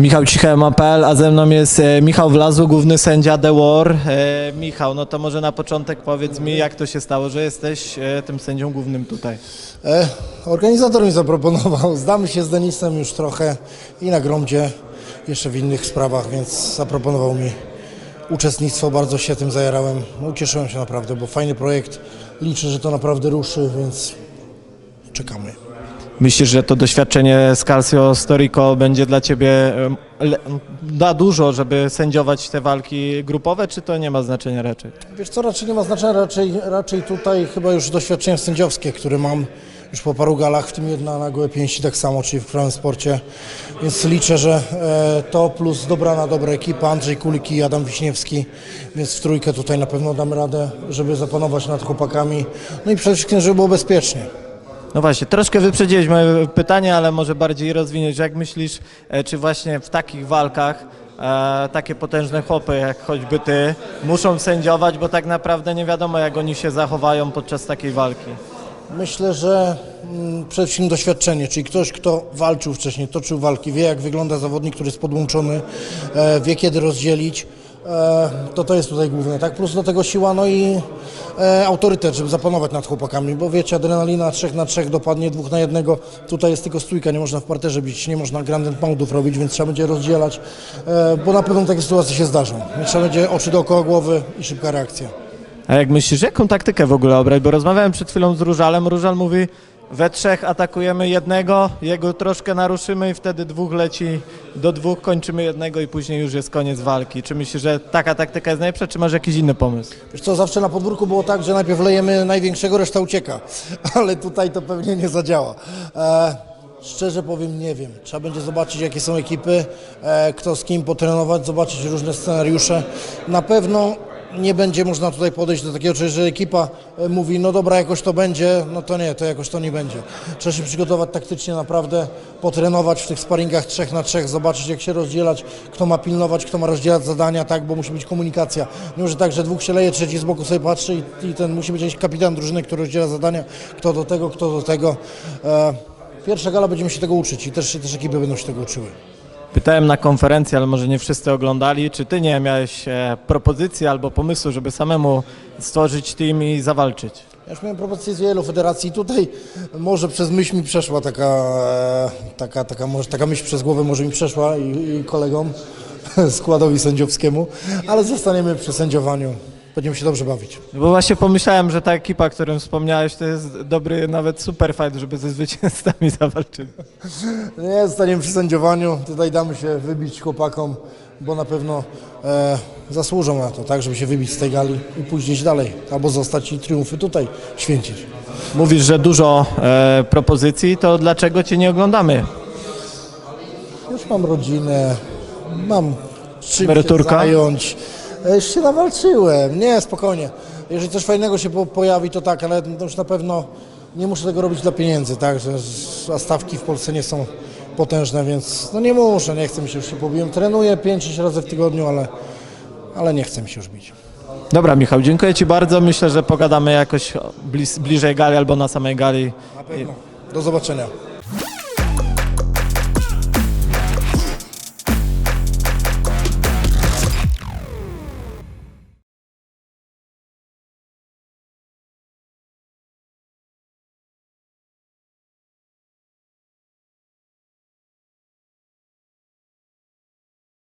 Michał Cichema.pl, a ze mną jest e, Michał Wlazły, główny sędzia The War. E, Michał, no to może na początek powiedz mi, jak to się stało, że jesteś e, tym sędzią głównym tutaj. Organizator mi zaproponował, znamy się z Denisem już trochę i na Gromdzie, jeszcze w innych sprawach, więc zaproponował mi uczestnictwo, bardzo się tym zajarałem. No, ucieszyłem się naprawdę, bo fajny projekt, liczę, że to naprawdę ruszy, więc czekamy. Myślisz, że to doświadczenie z Calcio Storico będzie dla Ciebie da dużo, żeby sędziować te walki grupowe, czy to nie ma znaczenia raczej? Wiesz co, raczej nie ma znaczenia, raczej, raczej tutaj chyba już doświadczenie sędziowskie, które mam już po paru galach, w tym jedna na gołe pięści tak samo, czyli w prawym sporcie, więc liczę, że e, to plus dobrana dobra ekipa, Andrzej Kulik i Adam Wiśniewski, więc w trójkę tutaj na pewno damy radę, żeby zapanować nad chłopakami, no i przede wszystkim, żeby było bezpiecznie. No właśnie, troszkę wyprzedziłeś moje pytanie, ale może bardziej rozwinąć. Jak myślisz, e, czy właśnie w takich walkach e, takie potężne chłopy, jak choćby ty, muszą sędziować, bo tak naprawdę nie wiadomo, jak oni się zachowają podczas takiej walki? Myślę, że mm, przede wszystkim doświadczenie, czyli ktoś, kto walczył wcześniej, toczył walki, wie jak wygląda zawodnik, który jest podłączony, e, wie kiedy rozdzielić, to to jest tutaj główne, tak? Plus do tego siła, no i e, autorytet, żeby zapanować nad chłopakami, bo wiecie, adrenalina 3 na 3 dopadnie, dwóch na jednego, tutaj jest tylko stójka, nie można w parterze bić, nie można grand and poundów robić, więc trzeba będzie rozdzielać, e, bo na pewno takie sytuacje się zdarzą, trzeba będzie oczy dookoła głowy i szybka reakcja. A jak myślisz, jaką taktykę w ogóle obrać? Bo rozmawiałem przed chwilą z Różalem, Różal mówi, we trzech atakujemy jednego, jego troszkę naruszymy i wtedy dwóch leci do dwóch, kończymy jednego i później już jest koniec walki. Czy myślisz, że taka taktyka jest najlepsza, czy masz jakiś inny pomysł? Wiesz co, zawsze na podwórku było tak, że najpierw lejemy największego, reszta ucieka, ale tutaj to pewnie nie zadziała. E, szczerze powiem, nie wiem. Trzeba będzie zobaczyć, jakie są ekipy, e, kto z kim potrenować, zobaczyć różne scenariusze. Na pewno nie będzie można tutaj podejść do takiego, że ekipa e, mówi, no dobra, jakoś to będzie, no to nie, to jakoś to nie będzie. Trzeba się przygotować taktycznie naprawdę, potrenować w tych sparingach trzech na trzech, zobaczyć jak się rozdzielać, kto ma pilnować, kto ma rozdzielać zadania, tak, bo musi być komunikacja. Nie może tak, że dwóch się leje, trzeci z boku sobie patrzy i, i ten musi być jakiś kapitan drużyny, który rozdziela zadania, kto do tego, kto do tego. E, pierwsza gala będziemy się tego uczyć i też, też ekipy będą się tego uczyły. Pytałem na konferencji, ale może nie wszyscy oglądali, czy ty nie miałeś e, propozycji albo pomysłu, żeby samemu stworzyć team i zawalczyć? Ja już miałem propozycje z wielu federacji. Tutaj może przez myśl mi przeszła taka, e, taka, taka, może, taka myśl przez głowę może mi przeszła i, i kolegom, składowi sędziowskiemu, ale zostaniemy przy sędziowaniu. Będziemy się dobrze bawić. Bo właśnie pomyślałem, że ta ekipa, o którym wspomniałeś, to jest dobry nawet super fight, żeby ze zwycięzcami zawalczyli. Nie, zostaniemy przy sędziowaniu. Tutaj damy się wybić chłopakom, bo na pewno e, zasłużą na to, tak, żeby się wybić z tej gali i pójść gdzieś dalej, albo zostać i triumfy tutaj święcić. Mówisz, że dużo e, propozycji, to dlaczego cię nie oglądamy? Już mam rodzinę, mam czym Emeryturka? się zająć. E, Już się nawalczyłem. Nie, spokojnie. Jeżeli coś fajnego się po, pojawi, to tak, ale to już na pewno nie muszę tego robić dla pieniędzy, tak, że a stawki w Polsce nie są potężne, więc no nie muszę, nie chcę mi się już się pobiłem. Trenuję 5-6 razy w tygodniu, ale, ale nie chcę mi się już bić. Dobra, Michał, dziękuję ci bardzo. Myślę, że pogadamy jakoś blis, bliżej gali albo na samej gali. Na pewno. Do zobaczenia.